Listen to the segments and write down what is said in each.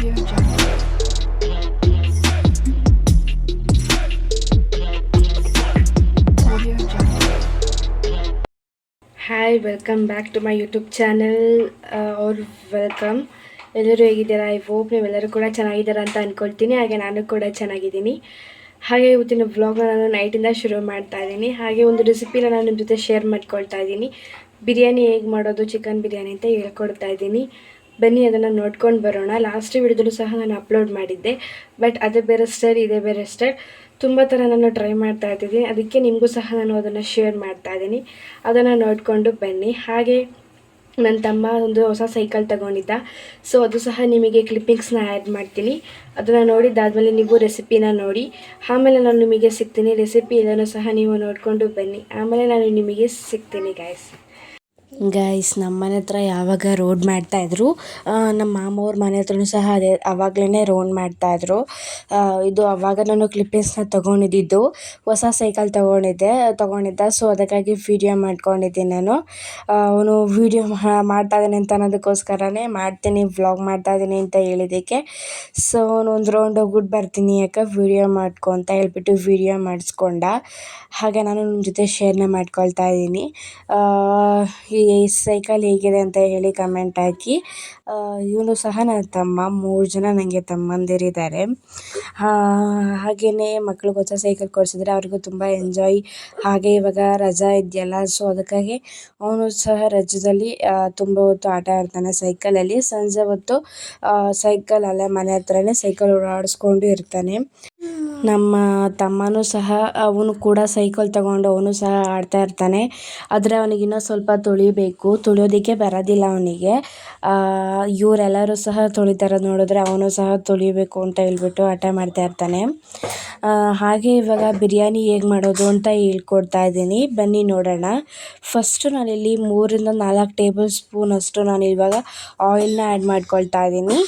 Hi welcome back to my YouTube channel ಅವ್ರ welcome ಎಲ್ಲರೂ ಹೇಗಿದ್ದೀರಾ? ಐ ಹೋಪ್ ನೀವೆಲ್ಲರೂ ಕೂಡ ಚೆನ್ನಾಗಿದ್ದೀರಾ ಅಂತ ಅಂದ್ಕೊಳ್ತೀನಿ ಹಾಗೆ ನಾನು ಕೂಡ ಚೆನ್ನಾಗಿದ್ದೀನಿ. ಹಾಗೆ ಇವತ್ತಿನ ವ್ಲಾಗ್ನ ನಾನು ನೈಟಿಂದ ಶುರು ಮಾಡ್ತಾ ಇದ್ದೀನಿ. ಹಾಗೆ ಒಂದು ರೆಸಿಪಿನ ನಾನು ನಿಮ್ಮ ಜೊತೆ ಶೇರ್ ಮಾಡ್ಕೊಳ್ತಾ ಇದ್ದೀನಿ. ಬಿರಿಯಾನಿ ಹೇಗೆ ಮಾಡೋದು ಚಿಕನ್ ಬಿರಿಯಾನಿ ಅಂತ ಹೇಳ್ಕೊಡ್ತಾ ಇದ್ದೀನಿ. ಬನ್ನಿ, ಅದನ್ನು ನೋಡ್ಕೊಂಡು ಬರೋಣ. ಲಾಸ್ಟ್ ವಿಡಿಯೋದಲ್ಲೂ ಸಹ ನಾನು ಅಪ್ಲೋಡ್ ಮಾಡಿದ್ದೆ ಬಟ್ ಅದೇ ಬೇರೆ ಸ್ಟೈಲ್ ಇದೇ ಬೇರೆ ಸ್ಟೈಲ್ ತುಂಬ ಥರ ನಾನು ಟ್ರೈ ಮಾಡ್ತಾ ಇದ್ದೀನಿ. ಅದಕ್ಕೆ ನಿಮಗೂ ಸಹ ನಾನು ಅದನ್ನು ಶೇರ್ ಮಾಡ್ತಾ ಇದ್ದೀನಿ. ಅದನ್ನು ನೋಡಿಕೊಂಡು ಬನ್ನಿ. ಹಾಗೆ ನನ್ನ ತಮ್ಮ ಒಂದು ಹೊಸ ಸೈಕಲ್ ತಗೊಂಡಿದ್ದ. ಸೊ ಅದು ಸಹ ನಿಮಗೆ ಕ್ಲಿಪ್ಪಿಂಗ್ಸ್ನ ಆ್ಯಡ್ ಮಾಡ್ತೀನಿ. ಅದನ್ನು ನೋಡಿದ್ದಾದಮೇಲೆ ನೀವು ರೆಸಿಪಿನ ನೋಡಿ. ಆಮೇಲೆ ನಾನು ನಿಮಗೆ ಸಿಗ್ತೀನಿ. ರೆಸಿಪಿ ಇದನ್ನು ಸಹ ನೀವು ನೋಡಿಕೊಂಡು ಬನ್ನಿ. ಆಮೇಲೆ ನಾನು ನಿಮಗೆ ಸಿಗ್ತೀನಿ ಗಾಯ್ಸ್ ಗೈಸ್ ನಮ್ಮ ಮನೆ ಹತ್ರ ಯಾವಾಗ ರೋಡ್ ಮಾಡ್ತಾಯಿದ್ರು ನಮ್ಮ ಮಾಮವ್ರ ಮನೆ ಹತ್ರನು ಸಹ ಅದೇ ಆವಾಗಲೇ ರೋಡ್ ಮಾಡ್ತಾಯಿದ್ರು ಇದು ಆವಾಗ ನಾನು ಕ್ಲಿಪ್ಪಿಂಗ್ಸ್ನ ತೊಗೊಂಡಿದ್ದು, ಹೊಸ ಸೈಕಲ್ ತೊಗೊಂಡಿದ್ದೆ, ತೊಗೊಂಡಿದ್ದ ಸೊ ಅದಕ್ಕಾಗಿ ವಿಡಿಯೋ ಮಾಡ್ಕೊಂಡಿದ್ದೀನಿ ನಾನು. ಅವನು ವಿಡಿಯೋ ಮಾಡ್ತಾ ಇದ್ದಾನೆ ಅಂತ ಅನ್ನೋದಕ್ಕೋಸ್ಕರನೇ ಮಾಡ್ತೀನಿ ವ್ಲಾಗ್ ಮಾಡ್ತಾ ಇದ್ದೀನಿ ಅಂತ ಹೇಳಿದ್ದಕ್ಕೆ. ಸೊ ಅವನು ಒಂದು ರೌಂಡ್ ಹೋಗ್ಬಿಟ್ಟು ಬರ್ತೀನಿ ಯಾಕೆ ವಿಡಿಯೋ ಮಾಡ್ಕೊ ಅಂತ ಹೇಳ್ಬಿಟ್ಟು ವಿಡಿಯೋ ಮಾಡಿಸ್ಕೊಂಡ. ಹಾಗೆ ನಾನು ನಿಮ್ಮ ಜೊತೆ ಶೇರ್ನ ಮಾಡ್ಕೊಳ್ತಾ ಇದ್ದೀನಿ. ಈ ಸೈಕಲ್ ಹೇಗಿದೆ ಅಂತ ಹೇಳಿ ಕಮೆಂಟ್ ಹಾಕಿ. ಇವನು ಸಹ ನನ್ನ ತಮ್ಮ. ಮೂರು ಜನ ನನಗೆ ತಮ್ಮಂದಿರಿದ್ದಾರೆ. ಹಾಗೆಯೇ ಮಕ್ಳಿಗೆ ಹೊಸ ಸೈಕಲ್ ಕೊಡಿಸಿದ್ರೆ ಅವ್ರಿಗೂ ತುಂಬ ಎಂಜಾಯ್ ಹಾಗೆ ಇವಾಗ ರಜಾ ಇದೆಯಲ್ಲ ಸೊ ಅದಕ್ಕಾಗಿ ಅವನು ಸಹ ರಜದಲ್ಲಿ ತುಂಬ ಹೊತ್ತು ಆಟ ಆಡ್ತಾನೆ ಸೈಕಲಲ್ಲಿ ಸಂಜೆ ಹೊತ್ತು ಸೈಕಲ್ ಅಲ್ಲೇ ಮನೆ ಹತ್ರನೇ ಸೈಕಲ್ ಓಡಾಡಿಸ್ಕೊಂಡು ಇರ್ತಾನೆ. ನಮ್ಮ ತಮ್ಮನೂ ಸಹ, ಅವನು ಕೂಡ ಸೈಕಲ್ ತಗೊಂಡು ಅವನು ಸಹ ಆಡ್ತಾ ಇರ್ತಾನೆ. ಆದರೆ ಅವನಿಗಿನ್ನೂ ಸ್ವಲ್ಪ ತುಳಿಬೇಕು. ತುಳಿಯೋದಕ್ಕೆ ಬರೋದಿಲ್ಲ ಅವನಿಗೆ. ಇವರೆಲ್ಲರೂ ಸಹ ತೊಳಿತಾರೆ ನೋಡಿದ್ರೆ ಅವನು ಸಹ ತೊಳಿಬೇಕು ಅಂತ ಹೇಳ್ಬಿಟ್ಟು ಹಠ ಮಾಡ್ತಾ ಇರ್ತಾನೆ. ಹಾಗೆ ಇವಾಗ ಬಿರಿಯಾನಿ ಹೇಗೆ ಮಾಡೋದು ಅಂತ ಹೇಳ್ಕೊಡ್ತಾ ಇದ್ದೀನಿ. ಬನ್ನಿ ನೋಡೋಣ. ಫಸ್ಟು ನಾನಿಲ್ಲಿ ಮೂರರಿಂದ ನಾಲ್ಕು ಟೇಬಲ್ ಸ್ಪೂನ್ ಅಷ್ಟು ನಾನು ಇವಾಗ ಆಯಿಲ್ನ ಆ್ಯಡ್ ಮಾಡ್ಕೊಳ್ತಾ ಇದ್ದೀನಿ.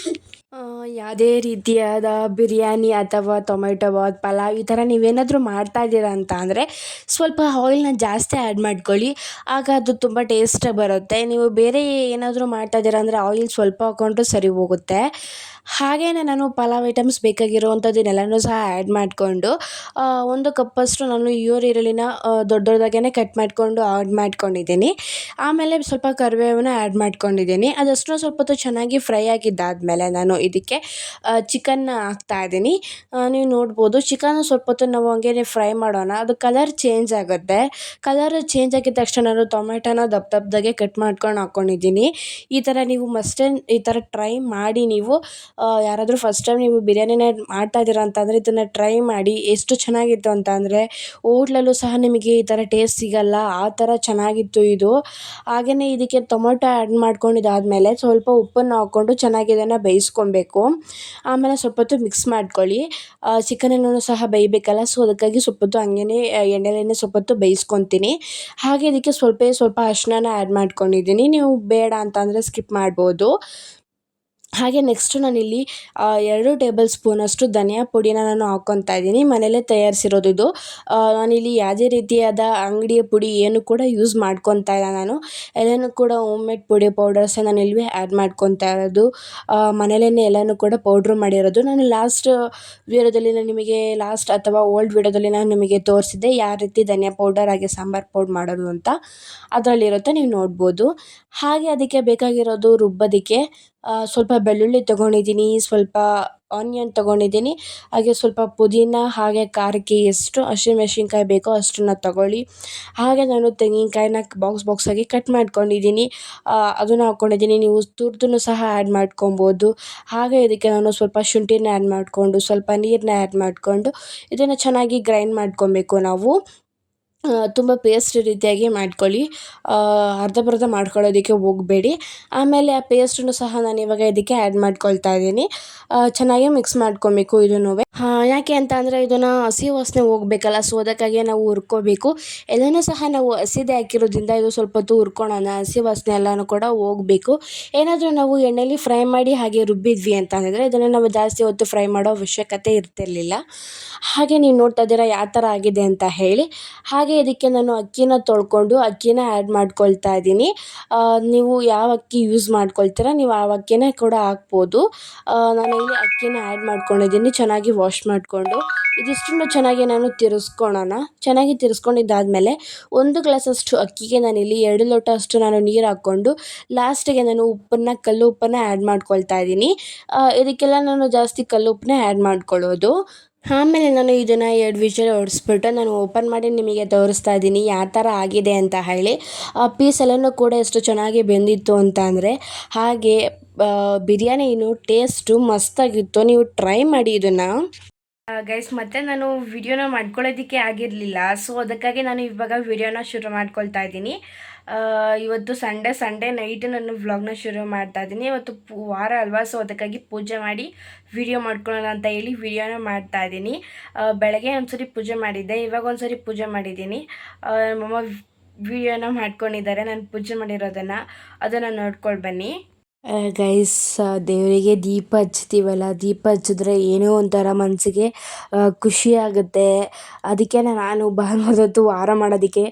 ಯಾವುದೇ ರೀತಿಯಾದ ಬಿರಿಯಾನಿ ಅಥವಾ ಟೊಮೆಟೊ ಬಾತ್ ಪಲಾವ್ ಈ ಥರ ನೀವೇನಾದರೂ ಮಾಡ್ತಾ ಇದ್ದೀರ ಅಂತ ಅಂದರೆ ಸ್ವಲ್ಪ ಆಯಿಲ್ನ ಜಾಸ್ತಿ ಆ್ಯಡ್ ಮಾಡ್ಕೊಳ್ಳಿ. ಆಗ ಅದು ತುಂಬ ಟೇಸ್ಟ್ ಬರುತ್ತೆ. ನೀವು ಬೇರೆ ಏನಾದರೂ ಮಾಡ್ತಾ ಇದ್ದೀರಾ ಅಂದರೆ ಆಯಿಲ್ ಸ್ವಲ್ಪ ಹಾಕ್ಕೊಂಡ್ರೆ ಸರಿ ಹೋಗುತ್ತೆ. ಹಾಗೆಯೇ ನಾನು ಪಲಾವ್ ಐಟಮ್ಸ್ ಬೇಕಾಗಿರುವಂಥದ್ದನ್ನೆಲ್ಲನೂ ಸಹ ಆ್ಯಡ್ ಮಾಡಿಕೊಂಡು ಒಂದು ಕಪ್ಪಷ್ಟು ನಾನು ಇಯೋರ್ ಈರುಳ್ಳಿನ ದೊಡ್ಡ ದೊಡ್ಡದಾಗೇ ಕಟ್ ಮಾಡಿಕೊಂಡು ಆ್ಯಡ್ ಮಾಡ್ಕೊಂಡಿದ್ದೀನಿ. ಆಮೇಲೆ ಸ್ವಲ್ಪ ಕರಿಬೇವನ್ನ ಆ್ಯಡ್ ಮಾಡ್ಕೊಂಡಿದ್ದೀನಿ. ಅದಷ್ಟು ಸ್ವಲ್ಪ ಹೊತ್ತು ಚೆನ್ನಾಗಿ ಫ್ರೈ ಆಗಿದ್ದಾದಮೇಲೆ ನಾನು ಇದಕ್ಕೆ ಚಿಕನ್ನ ಹಾಕ್ತಾ ಇದ್ದೀನಿ. ನೀವು ನೋಡ್ಬೋದು ಚಿಕನ್ ಸ್ವಲ್ಪ ಹೊತ್ತು ನಾವು ಹಂಗೇನೆ ಫ್ರೈ ಮಾಡೋಣ. ಅದು ಕಲರ್ ಚೇಂಜ್ ಆಗುತ್ತೆ. ಕಲರ್ ಚೇಂಜ್ ಆಗಿದ ತಕ್ಷಣ ನಾನು ಟೊಮೆಟೊನ ದಪ್ಪ ದಪ್ಪದಾಗೆ ಕಟ್ ಮಾಡ್ಕೊಂಡು ಹಾಕ್ಕೊಂಡಿದ್ದೀನಿ ಈ ಥರ ನೀವು ಮಸ್ಟ್ ಈ ಥರ ಟ್ರೈ ಮಾಡಿ ನೀವು ಯಾರಾದರೂ ಫಸ್ಟ್ ಟೈಮ್ ನೀವು ಬಿರಿಯಾನಿನ ಮಾಡ್ತಾ ಇದ್ದೀರಾ ಅಂತಂದರೆ ಇದನ್ನು ಟ್ರೈ ಮಾಡಿ ಎಷ್ಟು ಚೆನ್ನಾಗಿತ್ತು ಅಂತ ಅಂದರೆ ಹೋಟ್ಲಲ್ಲೂ ಸಹ ನಿಮಗೆ ಈ ಥರ ಟೇಸ್ಟ್ ಸಿಗಲ್ಲ, ಆ ಥರ ಚೆನ್ನಾಗಿತ್ತು ಇದು. ಹಾಗೆಯೇ ಇದಕ್ಕೆ ಟೊಮೊಟೊ ಆ್ಯಡ್ ಮಾಡ್ಕೊಂಡಿದ್ದಾದಮೇಲೆ ಸ್ವಲ್ಪ ಉಪ್ಪನ್ನು ಹಾಕ್ಕೊಂಡು ಚೆನ್ನಾಗಿ ಇದನ್ನು ಬೇಯಿಸ್ಕೊಬೇಕು. ಆಮೇಲೆ ಸ್ವಲ್ಪ ಹೊತ್ತು ಮಿಕ್ಸ್ ಮಾಡ್ಕೊಳ್ಳಿ. ಚಿಕನನ್ನು ಸಹ ಬೇಯಬೇಕಲ್ಲ ಸೊ ಅದಕ್ಕಾಗಿ ಸ್ವಲ್ಪ ಹೊತ್ತು ಹಂಗೇನೆ ಎಣ್ಣೆಲೇ ಸ್ವಲ್ಪ ಹೊತ್ತು ಬೇಯಿಸ್ಕೊತೀನಿ. ಹಾಗೆ ಇದಕ್ಕೆ ಸ್ವಲ್ಪ ಸ್ವಲ್ಪ ಅರಿಶಿಣನ ಆ್ಯಡ್ ಮಾಡ್ಕೊಂಡಿದ್ದೀನಿ. ನೀವು ಬೇಡ ಅಂತಂದರೆ ಸ್ಕಿಪ್ ಮಾಡ್ಬೋದು. ಹಾಗೆ ನೆಕ್ಸ್ಟು ನಾನಿಲ್ಲಿ ಎರಡು ಟೇಬಲ್ ಸ್ಪೂನಷ್ಟು ಧನಿಯಾ ಪುಡಿನ ನಾನು ಹಾಕ್ಕೊತಾ ಇದ್ದೀನಿ. ಮನೆಯಲ್ಲೇ ತಯಾರಿಸಿರೋದು ಇದು. ನಾನಿಲ್ಲಿ ಯಾವುದೇ ರೀತಿಯಾದ ಅಂಗಡಿಯ ಪುಡಿ ಏನು ಕೂಡ ಯೂಸ್ ಮಾಡ್ಕೊತಾ ಇಲ್ಲ ನಾನು. ಎಲ್ಲನೂ ಕೂಡ ಹೋಮ್ ಮೇಡ್ ಪುಡಿ ಪೌಡರ್ಸ್ ನಾನು ಇಲ್ಲಿ ಆ್ಯಡ್ ಮಾಡ್ಕೊತಾ ಇರೋದು. ಮನೆಯಲ್ಲೇ ಎಲ್ಲನೂ ಕೂಡ ಪೌಡ್ರ್ ಮಾಡಿರೋದು. ನಾನು ಲಾಸ್ಟ್ ವಿಡಿಯೋದಲ್ಲಿ ನಾನು ನಿಮಗೆ ಲಾಸ್ಟ್ ಅಥವಾ ಓಲ್ಡ್ ವಿಡಿಯೋದಲ್ಲಿ ನಾನು ನಿಮಗೆ ತೋರಿಸಿದ್ದೆ ಯಾವ ರೀತಿ ಧನಿಯಾ ಪೌಡರ್ ಹಾಗೆ ಸಾಂಬಾರು ಪೌಡ್ರ್ ಮಾಡೋದು ಅಂತ. ಅದರಲ್ಲಿರುತ್ತೆ, ನೀವು ನೋಡ್ಬೋದು. ಹಾಗೆ ಅದಕ್ಕೆ ಬೇಕಾಗಿರೋದು ರುಬ್ಬೋದಕ್ಕೆ ಸ್ವಲ್ಪ ಬೆಳ್ಳುಳ್ಳಿ ತೊಗೊಂಡಿದ್ದೀನಿ, ಸ್ವಲ್ಪ ಆನಿಯನ್ ತೊಗೊಂಡಿದ್ದೀನಿ. ಹಾಗೆ ಸ್ವಲ್ಪ ಪುದೀನ, ಹಾಗೆ ಖಾರಕ್ಕೆ ಎಷ್ಟು ಹಸಿಮೆಣ್ಸಿನ್ಕಾಯಿ ಬೇಕೋ ಅಷ್ಟನ್ನು ತಗೊಳ್ಳಿ. ಹಾಗೆ ನಾನು ತೆಂಗಿನಕಾಯಿನ ಬಾಕ್ಸ್ ಬಾಕ್ಸಾಗಿ ಕಟ್ ಮಾಡ್ಕೊಂಡಿದ್ದೀನಿ. ಅದನ್ನು ಹಾಕ್ಕೊಂಡಿದ್ದೀನಿ ನೀವು ತುರಿದನ್ನು ಸಹ ಆ್ಯಡ್ ಮಾಡ್ಕೊಬೋದು. ಹಾಗೆ ಇದಕ್ಕೆ ನಾನು ಸ್ವಲ್ಪ ಶುಂಠಿನ ಆ್ಯಡ್ ಮಾಡಿಕೊಂಡು, ಸ್ವಲ್ಪ ನೀರನ್ನ ಆ್ಯಡ್ ಮಾಡಿಕೊಂಡು, ಇದನ್ನು ಚೆನ್ನಾಗಿ ಗ್ರೈಂಡ್ ಮಾಡ್ಕೊಬೇಕು ನಾವು. ತುಂಬ ಪೇಸ್ಟ್ ರೀತಿಯಾಗಿ ಮಾಡ್ಕೊಳ್ಳಿ. ಅರ್ಧಂಬರ್ಧ ಮಾಡ್ಕೊಳ್ಳೋದಕ್ಕೆ ಹೋಗಬೇಡಿ. ಆಮೇಲೆ ಆ ಪೇಸ್ಟನ್ನು ಸಹ ನಾನು ಇವಾಗ ಇದಕ್ಕೆ ಆ್ಯಡ್ ಮಾಡ್ಕೊಳ್ತಾ ಇದ್ದೀನಿ. ಚೆನ್ನಾಗಿ ಮಿಕ್ಸ್ ಮಾಡ್ಕೊಬೇಕು ಇದನ್ನೂ. ಯಾಕೆ ಅಂತ ಅಂದರೆ ಇದನ್ನು ಹಸಿ ವಾಸನೆ ಹೋಗಬೇಕಲ್ಲ ಸೊ ಅದಕ್ಕಾಗಿ ನಾವು ಹುರ್ಕೋಬೇಕು. ಎಲ್ಲನೂ ಸಹ ನಾವು ಹಸಿದೇ ಹಾಕಿರೋದ್ರಿಂದ ಇದು ಸ್ವಲ್ಪ ಹೊತ್ತು ಹುರ್ಕೊಳ್ಳೋಣ ಹಸಿ ವಾಸನೆ ಎಲ್ಲನೂ ಕೂಡ ಹೋಗಬೇಕು. ಏನಾದರೂ ನಾವು ಎಣ್ಣೆಲಿ ಫ್ರೈ ಮಾಡಿ ಹಾಗೆ ರುಬ್ಬಿದ್ವಿ ಅಂತ ಅಂದರೆ ಇದನ್ನು ನಾವು ಜಾಸ್ತಿ ಹೊತ್ತು ಫ್ರೈ ಮಾಡೋ ಅವಶ್ಯಕತೆ ಇರ್ತಿರಲಿಲ್ಲ. ಹಾಗೆ ನೀವು ನೋಡ್ತಾ ಇದ್ದೀರಾ, ಯಾವ ಥರ ಆಗಿದೆ ಅಂತ ಹೇಳಿ. ಹಾಗೆ ಹಾಗೆ ಇದಕ್ಕೆ ನಾನು ಅಕ್ಕಿನ ತೊಳ್ಕೊಂಡು ಅಕ್ಕಿನ ಆ್ಯಡ್ ಮಾಡ್ಕೊಳ್ತಾ ಇದ್ದೀನಿ. ನೀವು ಯಾವ ಅಕ್ಕಿ ಯೂಸ್ ಮಾಡ್ಕೊಳ್ತೀರ ನೀವು ಆ ಅಕ್ಕಿನೇ ಕೂಡ ಹಾಕ್ಬೋದು. ನಾನು ಇಲ್ಲಿ ಅಕ್ಕಿನ ಆ್ಯಡ್ ಮಾಡ್ಕೊಂಡಿದ್ದೀನಿ, ಚೆನ್ನಾಗಿ ವಾಶ್ ಮಾಡಿಕೊಂಡು. ಇದಿಷ್ಟನ್ನು ಚೆನ್ನಾಗಿ ನಾನು ತಿರ್ಸ್ಕೊಳೋಣ. ಚೆನ್ನಾಗಿ ತಿರ್ಸ್ಕೊಂಡಿದ್ದಾದಮೇಲೆ ಒಂದು ಗ್ಲಾಸಷ್ಟು ಅಕ್ಕಿಗೆ ನಾನು ಇಲ್ಲಿ ಎರಡು ಲೋಟ ಅಷ್ಟು ನಾನು ನೀರು ಹಾಕ್ಕೊಂಡು ಲಾಸ್ಟಿಗೆ ನಾನು ಉಪ್ಪನ್ನು ಕಲ್ಲು ಉಪ್ಪನ್ನು ಆ್ಯಡ್ ಮಾಡ್ಕೊಳ್ತಾ ಇದ್ದೀನಿ. ಇದಕ್ಕೆಲ್ಲ ನಾನು ಜಾಸ್ತಿ ಕಲ್ಲು ಉಪ್ಪನ್ನೇ ಆ್ಯಡ್ ಮಾಡ್ಕೊಳ್ಳೋದು. ಆಮೇಲೆ ನಾನು ಇದನ್ನು ಎರಡು ವಿಷಲ್ ಹೊಡೆಸ್ಬಿಟ್ಟು ನಾನು ಓಪನ್ ಮಾಡಿ ನಿಮಗೆ ತೋರಿಸ್ತಾ ಇದ್ದೀನಿ, ಯಾವ ಥರ ಆಗಿದೆ ಅಂತ ಹೇಳಿ. ಆ ಪೀಸ್ ಎಲ್ಲನೂ ಕೂಡ ಎಷ್ಟು ಚೆನ್ನಾಗಿ ಬೆಂದಿತ್ತು ಅಂತ ಅಂದರೆ, ಹಾಗೆ ಬಿರಿಯಾನಿ ಟೇಸ್ಟು ಮಸ್ತಾಗಿತ್ತು ನೀವು ಟ್ರೈ ಮಾಡಿ ಇದನ್ನು. ಗೈಸ್ ಮತ್ತೆ ನಾನು ವಿಡಿಯೋನ ಮಾಡ್ಕೊಳ್ಳೋದಕ್ಕೆ ಆಗಿರಲಿಲ್ಲ. ಸೊ ಅದಕ್ಕಾಗಿ ನಾನು ಇವಾಗ ವಿಡಿಯೋನ ಶುರು ಮಾಡ್ಕೊಳ್ತಾ ಇದ್ದೀನಿ. ಇವತ್ತು ಸಂಡೇ ಸಂಡೇ ನೈಟ್ ನಾನು ವ್ಲಾಗ್ನ ಶುರು ಮಾಡ್ತಾ ಇದ್ದೀನಿ. ಇವತ್ತು ವಾರ ಅಲ್ವಾ ಸೊ ಅದಕ್ಕಾಗಿ ಪೂಜೆ ಮಾಡಿ ವಿಡಿಯೋ ಮಾಡ್ಕೊಳ್ಳೋಣ ಅಂತ ಹೇಳಿ ವಿಡಿಯೋನ ಮಾಡ್ತಾ ಇದ್ದೀನಿ. ಬೆಳಗ್ಗೆ ಒಂದ್ಸರಿ ಪೂಜೆ ಮಾಡಿದ್ದೆ, ಇವಾಗ ಒಂದ್ಸರಿ ಪೂಜೆ ಮಾಡಿದ್ದೀನಿ. ನಮ್ಮ ನಮ್ಮಮ್ಮ ವಿಡಿಯೋನ ಮಾಡ್ಕೊಂಡಿದ್ದಾರೆ, ನಾನು ಪೂಜೆ ಮಾಡಿರೋದನ್ನು, ಅದನ್ನು ನೋಡ್ಕೊಂಡು ಬನ್ನಿ. ಗೈಸ್ ದೇವರಿಗೆ ದೀಪ ಹಚ್ತೀವಲ್ಲ ದೀಪ ಹಚ್ಚಿದ್ರೆ ಏನೋ ಒಂಥರ ಮನಸ್ಸಿಗೆ ಖುಷಿ ಆಗುತ್ತೆ. ಅದಕ್ಕೆ ನಾನು ಭಾನುವಾರ ಹೊತ್ತು ವಾರ ಮಾಡೋದಕ್ಕೆ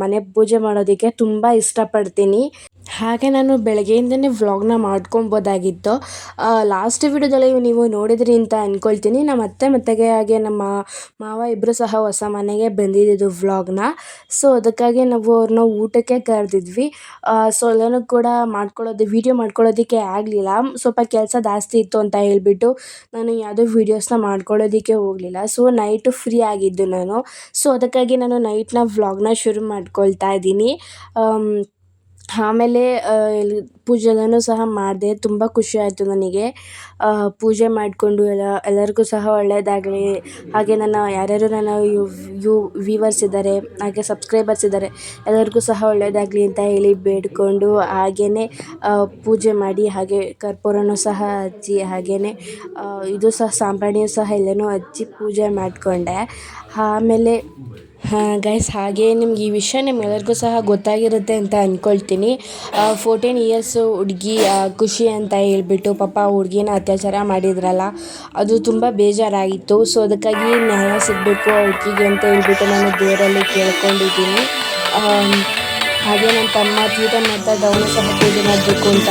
ಮನೆ ಪೂಜೆ ಮಾಡೋದಕ್ಕೆ ತುಂಬ ಇಷ್ಟಪಡ್ತೀನಿ. ಹಾಗೆ ನಾನು ಬೆಳಗ್ಗೆಯಿಂದನೇ ವ್ಲಾಗ್ನ ಮಾಡ್ಕೊಬೋದಾಗಿತ್ತು. ಲಾಸ್ಟ್ ವಿಡಿಯೋದಲ್ಲಿ ನೀವು ನೋಡಿದ್ರಿ ಅಂತ ಅಂದ್ಕೊಳ್ತೀನಿ ನಮ್ಮ ಅತ್ತೆ ಮತ್ತೆಗೆ ಹಾಗೆ ನಮ್ಮ ಮಾವ ಇಬ್ಬರು ಸಹ ಹೊಸ ಮನೆಗೆ ಬಂದಿದ್ದು ವ್ಲಾಗ್ನ ಸೊ ಅದಕ್ಕಾಗಿ ನಾವು ಅವ್ರನ್ನ ಊಟಕ್ಕೆ ಕರೆದಿದ್ವಿ. ಸೊ ಎಲ್ಲನೂ ಕೂಡ ಮಾಡ್ಕೊಳ್ಳೋದು ವೀಡಿಯೋ ಮಾಡ್ಕೊಳ್ಳೋದಕ್ಕೆ ಆಗಲಿಲ್ಲ. ಸ್ವಲ್ಪ ಕೆಲಸ ಜಾಸ್ತಿ ಇತ್ತು ಅಂತ ಹೇಳಿಬಿಟ್ಟು ನಾನು ಯಾವುದೋ ವೀಡಿಯೋಸ್ನ ಮಾಡ್ಕೊಳ್ಳೋದಕ್ಕೆ ಹೋಗಲಿಲ್ಲ. ಸೊ ನೈಟು ಫ್ರೀ ಆಗಿದ್ದು ನಾನು. ಸೊ ಅದಕ್ಕಾಗಿ ನಾನು ನೈಟ್ನ ವ್ಲಾಗ್ನ ಶುರು ಮಾಡ್ಕೊಳ್ತಾ ಇದ್ದೀನಿ. ಆಮೇಲೆ ಇಲ್ಲಿ ಪೂಜೆ ಎಲ್ಲನೂ ಸಹ ಮಾಡಿದೆ. ತುಂಬ ಖುಷಿ ಆಯಿತು ನನಗೆ. ಪೂಜೆ ಮಾಡಿಕೊಂಡು ಎಲ್ಲ, ಎಲ್ಲರಿಗೂ ಸಹ ಒಳ್ಳೆಯದಾಗಲಿ. ಹಾಗೆ ನನ್ನ, ಯಾರ್ಯಾರು ನನ್ನ ಯು ವ್ಯೂವರ್ಸ್ ಇದ್ದಾರೆ, ಹಾಗೆ ಸಬ್ಸ್ಕ್ರೈಬರ್ಸ್ ಇದ್ದಾರೆ, ಎಲ್ಲರಿಗೂ ಸಹ ಒಳ್ಳೆಯದಾಗಲಿ ಅಂತ ಹೇಳಿ ಬೇಡಿಕೊಂಡು ಹಾಗೆಯೇ ಪೂಜೆ ಮಾಡಿ, ಹಾಗೆ ಕರ್ಪೂರನೂ ಸಹ ಹಚ್ಚಿ ಹಾಗೆಯೇ ಇದು ಸಹ, ಸಾಂಬ್ರಾಣಿಯೂ ಸಹ ಎಲ್ಲನೂ ಹಚ್ಚಿ ಪೂಜೆ ಮಾಡಿಕೊಂಡೆ. ಆಮೇಲೆ ಗೈಸ್ ಹಾಗೆ ನಿಮ್ಗೆ ಈ ವಿಷಯ ನಿಮ್ಗೆಲ್ಲರಿಗೂ ಸಹ ಗೊತ್ತಾಗಿರುತ್ತೆ ಅಂತ ಅಂದ್ಕೊಳ್ತೀನಿ ಫೋರ್ಟೀನ್ ಇಯರ್ಸು ಹುಡುಗಿ ಖುಷಿ ಅಂತ ಹೇಳ್ಬಿಟ್ಟು ಪಾಪ ಹುಡುಗಿನ ಅತ್ಯಾಚಾರ ಮಾಡಿದ್ರಲ್ಲ, ಅದು ತುಂಬ ಬೇಜಾರಾಗಿತ್ತು. ಸೊ ಅದಕ್ಕಾಗಿ ನ್ಯಾಯ ಸಿಗಬೇಕು ಹುಡುಗಿಗೆ ಅಂತ ಹೇಳ್ಬಿಟ್ಟು ನಾನು ದೇವರಲ್ಲಿ ಕೇಳ್ಕೊಂಡಿದ್ದೀನಿ. ಹಾಗೆ ನನ್ನ ತಮ್ಮ ಇದ್ದ ಅವನು ಸಹ ಪೂಜೆ ಮಾಡಬೇಕು ಅಂತ.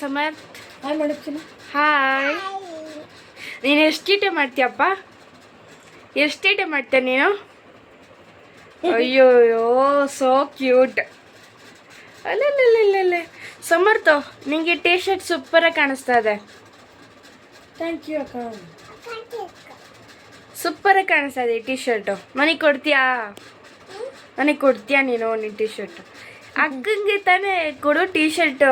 ಹಾಯ್ ಮಾಡೋ ಸಮರ್ ಹಾಯ್ ನೀನು ಎಷ್ಟು ಗೀಟೆ ಮಾಡ್ತೀಯಪ್ಪ? ಎಷ್ಟು ಗೀಟೆ ಮಾಡ್ತೀಯ ನೀನು? ಅಯ್ಯೋಯ್ಯೋ ಸೋ ಕ್ಯೂಟ್ ಅಲ್ಲಲ್ಲಲ್ಲಲ್ಲೇ ಸಮರ್ಥ ನಿಂಗೆ ಟೀ ಶರ್ಟ್ ಸೂಪರಾಗಿ ಕಾಣಿಸ್ತಾ ಇದೆ. ಥ್ಯಾಂಕ್ ಯು ಅಕ್ಕ. ಸೂಪರಾಗಿ ಕಾಣಿಸ್ತಾ ಇದೆ ಟೀ ಶರ್ಟು ಮನೆಗೆ ಕೊಡ್ತೀಯಾ? ಮನೆಗೆ ಕೊಡ್ತೀಯಾ ನೀನು ನಿನ್ನ ಟೀ ಶರ್ಟು ಅಕ್ಕಂಗೆ ತಾನೇ ಕೊಡು ಟೀ ಶರ್ಟು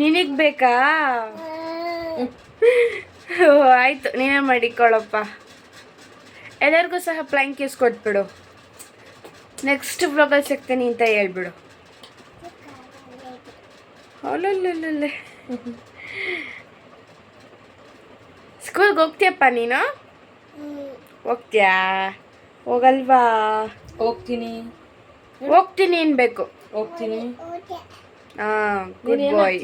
ನಿನಗೆ ಬೇಕಾ? ಓ ಆಯಿತು ನೀನೇ ಮಾಡಿಕೊಳ್ಳಪ್ಪ. ಎಲ್ಲರಿಗೂ ಸಹ ಪ್ಲ್ಯಾಂಕೀಸ್ ಕೊಟ್ಬಿಡು. ನೆಕ್ಸ್ಟ್ ಬ್ಲಾಗಲ್ಲಿ ಸಿಗ್ತೀನಿ ಅಂತ ಹೇಳ್ಬಿಡು. ಅಲ್ಲಲ್ಲಲ್ಲೇ ಸ್ಕೂಲ್ಗೆ ಹೋಗ್ತೀಯಪ್ಪ ನೀನು? ಹೋಗ್ತೀಯಾ? ಹೋಗಲ್ವಾ? ಹೋಗ್ತೀನಿ. ಹೋಗ್ತೀನಿ ಅನ್ಬೇಕು. ಹೋಗ್ತೀನಿ. ಗುಡ್ ಬಾಯ್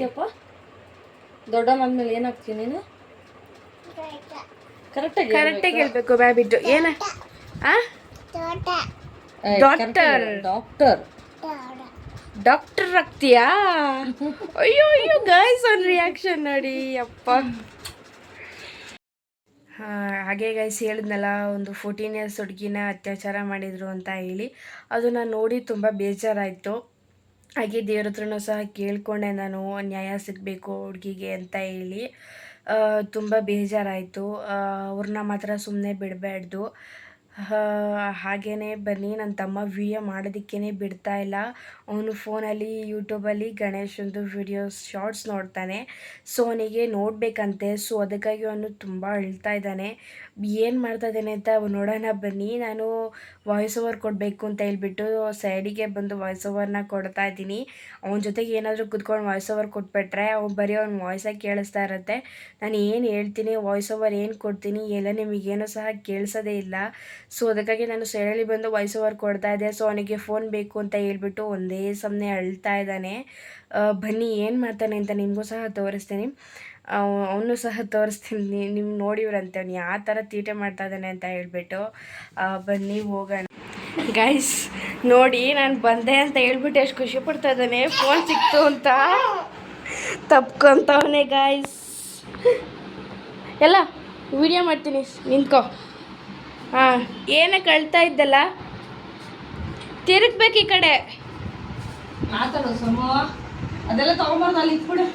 ದೊಡ್ಡವನಾದ್ಮೇಲೆ ಏನಾಗ್ತೀಯ ನೀನು? ಕರೆಕ್ಟಾಗಿ ಕರೆಕ್ಟಾಗಿ ಹೇಳ್ಬೇಕು. ಬ್ಯಾಬಿಟ್ಟು ಏನ? ಆ? ಡಾಕ್ಟರ್. ಡಾಕ್ಟರ್ ಡಾಕ್ಟರ್ ಆಗ್ತೀಯಾ? ಅಯ್ಯೋ ಅಯ್ಯೋ ಗೈಸ್ ಒಂದು ರಿಯಾಕ್ಷನ್ ನೋಡಿ ಅಪ್ಪ. ಹಾ, ಹಾಗೆ ಗೈಸ್ ಹೇಳಿದ್ನಲ್ಲ ಒಂದು ಫೋರ್ಟೀನ್ ಇಯರ್ಸ್ ಹುಡುಗಿನ ಅತ್ಯಾಚಾರ ಮಾಡಿದರು ಅಂತ ಹೇಳಿ. ಅದನ್ನ ನೋಡಿ ತುಂಬ ಬೇಜಾರಾಯಿತು. ಹಾಗೆ ದೇವ್ರ ಹತ್ರನೂ ಸಹ ಕೇಳಿಕೊಂಡೆ ನಾನು ನ್ಯಾಯ ಸಿಗಬೇಕು ಹುಡುಗಿಗೆ ಅಂತ ಹೇಳಿ. ತುಂಬ ಬೇಜಾರಾಯಿತು. ಅವ್ರನ್ನ ಮಾತ್ರ ಸುಮ್ಮನೆ ಬಿಡಬಾರ್ದು. ಹಾಗೆಯೇ ಬನ್ನಿ. ನನ್ನ ತಮ್ಮ ವಿಡಿಯೋ ಮಾಡೋದಕ್ಕೇ ಬಿಡ್ತಾ ಇಲ್ಲ. ಅವನು ಫೋನಲ್ಲಿ ಯೂಟ್ಯೂಬಲ್ಲಿ ಗಣೇಶಂದು ವಿಡಿಯೋಸ್ ಶಾರ್ಟ್ಸ್ ನೋಡ್ತಾನೆ. ಸೊ ಅವನಿಗೆ ನೋಡಬೇಕಂತೆ. ಸೊ ಅದಕ್ಕಾಗಿ ಅವನು ತುಂಬ ಅಳ್ತಾ ಇದ್ದಾನೆ. ಏನು ಮಾಡ್ತಾ ಇದ್ದಾನೆ ಅಂತ ನೋಡೋಣ ಬನ್ನಿ. ನಾನು ವಾಯ್ಸ್ ಓವರ್ ಕೊಡಬೇಕು ಅಂತ ಹೇಳ್ಬಿಟ್ಟು ಸೈಡಿಗೆ ಬಂದು ವಾಯ್ಸ್ ಓವರ್ನ ಕೊಡ್ತಾ ಇದ್ದೀನಿ. ಅವನ ಜೊತೆಗೆ ಏನಾದರೂ ಕುತ್ಕೊಂಡು ವಾಯ್ಸ್ ಓವರ್ ಕೊಟ್ಬಿಟ್ರೆ ಅವ್ನು ಬರೀ ಅವ್ನ ವಾಯ್ಸಾಗಿ ಕೇಳಿಸ್ತಾ ಇರುತ್ತೆ. ನಾನು ಏನು ಹೇಳ್ತೀನಿ ವಾಯ್ಸ್ ಓವರ್ ಏನು ಕೊಡ್ತೀನಿ, ಎಲ್ಲ ನಿಮಗೇನು ಸಹ ಕೇಳಿಸೋದೇ ಇಲ್ಲ. ಸೊ ಅದಕ್ಕಾಗಿ ನಾನು ಸೈಡಲ್ಲಿ ಬಂದು ವಾಯ್ಸ್ ಓವರ್ ಕೊಡ್ತಾ ಇದ್ದೆ. ಸೊ ಅವನಿಗೆ ಫೋನ್ ಬೇಕು ಅಂತ ಹೇಳ್ಬಿಟ್ಟು ಒಂದೇ ಸಮನೆ ಅಳ್ತಾ ಇದ್ದಾನೆ. ಬನ್ನಿ, ಏನು ಮಾಡ್ತಾನೆ ಅಂತ ನಿಮಗೂ ಸಹ ತೋರಿಸ್ತೀನಿ. ಅವನು ಸಹ ತೋರಿಸ್ತೀನಿ. ನಿಮ್ಮ ನೋಡಿವ್ರಂತೆ, ಅವ್ನು ಯಾವ ಥರ ತೀಟೆ ಮಾಡ್ತಾ ಇದ್ದಾನೆ ಅಂತ ಹೇಳ್ಬಿಟ್ಟು. ಬನ್ನಿ, ಹೋಗೋಣ. ಗೈಸ್ ನೋಡಿ, ನಾನು ಬಂದೆ ಅಂತ ಹೇಳ್ಬಿಟ್ಟು ಎಷ್ಟು ಖುಷಿ ಪಡ್ತಾ ಇದ್ದಾನೆ. ಫೋನ್ ಸಿಕ್ತು ಅಂತ. ತಪ್ಕೊಂತವನೇ ಗಾಯ್ಸ್ ಎಲ್ಲ ವಿಡಿಯೋ ಮಾಡ್ತೀನಿ. ನಿಂತ್ಕೋ. ಹಾಂ ಏನಕ್ಕೆ ಅಳ್ತಾ ಇದ್ದಲ್ಲ? ತಿರುಗ್ಬೇಕು ಈ ಕಡೆ.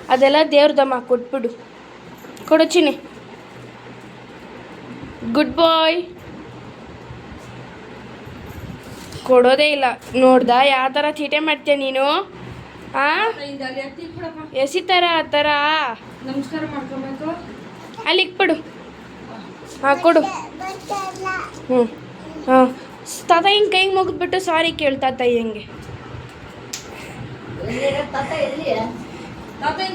ಅದೆಲ್ಲ ದೇವ್ರದಮ್ಮ ಕೊಟ್ಬಿಡು. ಕೊಡು ಚಿನಿ ಗುಡ್ ಬಾಯ್ ಕೊಡೋದೇ ಇಲ್ಲ. ನೋಡ್ದ ಯಾವ ಥರ ಚೀಟೆ ಮಾಡ್ತೀಯ ನೀನು? ಎಸಿತಾರ ಆ ಥರ. ನಮಸ್ಕಾರ ಮಾಡ್ಕೊಬೇಕು. ಅಲ್ಲಿ ಇಕ್ಬಿಡು ಹಾಂ, ಕೊಡು. ಹ್ಞೂ ಹಾಂ. ತಾತ ಹಿಂಗೆ ಕೈಗೆ ಮುಗಿದ್ಬಿಟ್ಟು ಸಾರಿ ಕೇಳ್ತಾ ಹೆಂಗೆ.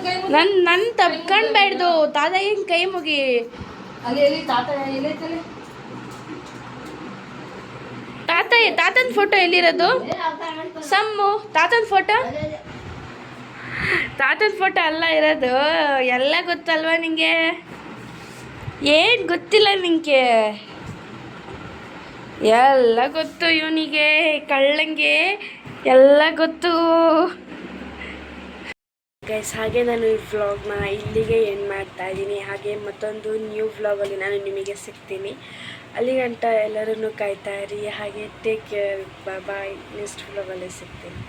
ಕೈ ಮುಗ್ದು- ನನ್ನ ನನ್ನ ತಪ್ಕೊಂಡ್ಬೇಡ್ದು. ತಾತ ಹಿಂಗೆ ಕೈ ಮುಗಿ. ತಾತ, ತಾತನ ಫೋಟೋ ಎಲ್ಲಿರೋದು? ಸಮ್ಮು, ತಾತನ ಫೋಟೋ ತಾತನ ಫೋಟೋ ಅಲ್ಲ ಇರೋದು. ಎಲ್ಲ ಗೊತ್ತಲ್ವಾ ನಿಂಗೆ? ಏನು ಗೊತ್ತಿಲ್ಲ ನಿನಗೆ ಎಲ್ಲ ಗೊತ್ತು ಇವನಿಗೆ, ಕಳ್ಳಂಗೆ, ಎಲ್ಲ ಗೊತ್ತು. ಗೈಸ್ ಹಾಗೆ ನಾನು ಈ ವ್ಲಾಗ್ನ ಇಲ್ಲಿಗೆ ಏನು ಮಾಡ್ತಾ ಇದ್ದೀನಿ. ಹಾಗೆ ಮತ್ತೊಂದು ನ್ಯೂ ವ್ಲಾಗಲ್ಲಿ ನಾನು ನಿಮಗೆ ಸಿಗ್ತೀನಿ. ಅಲ್ಲಿ ಗಂಟ ಎಲ್ಲರನ್ನು ಕಾಯ್ತಾ ಇರಿ. ಹಾಗೆ ಟೇಕ್ ಕೇರ್ ಬಾಯ್ ನೆಕ್ಸ್ಟ್ ವ್ಲಾಗಲ್ಲಿ ಸಿಗ್ತೀನಿ.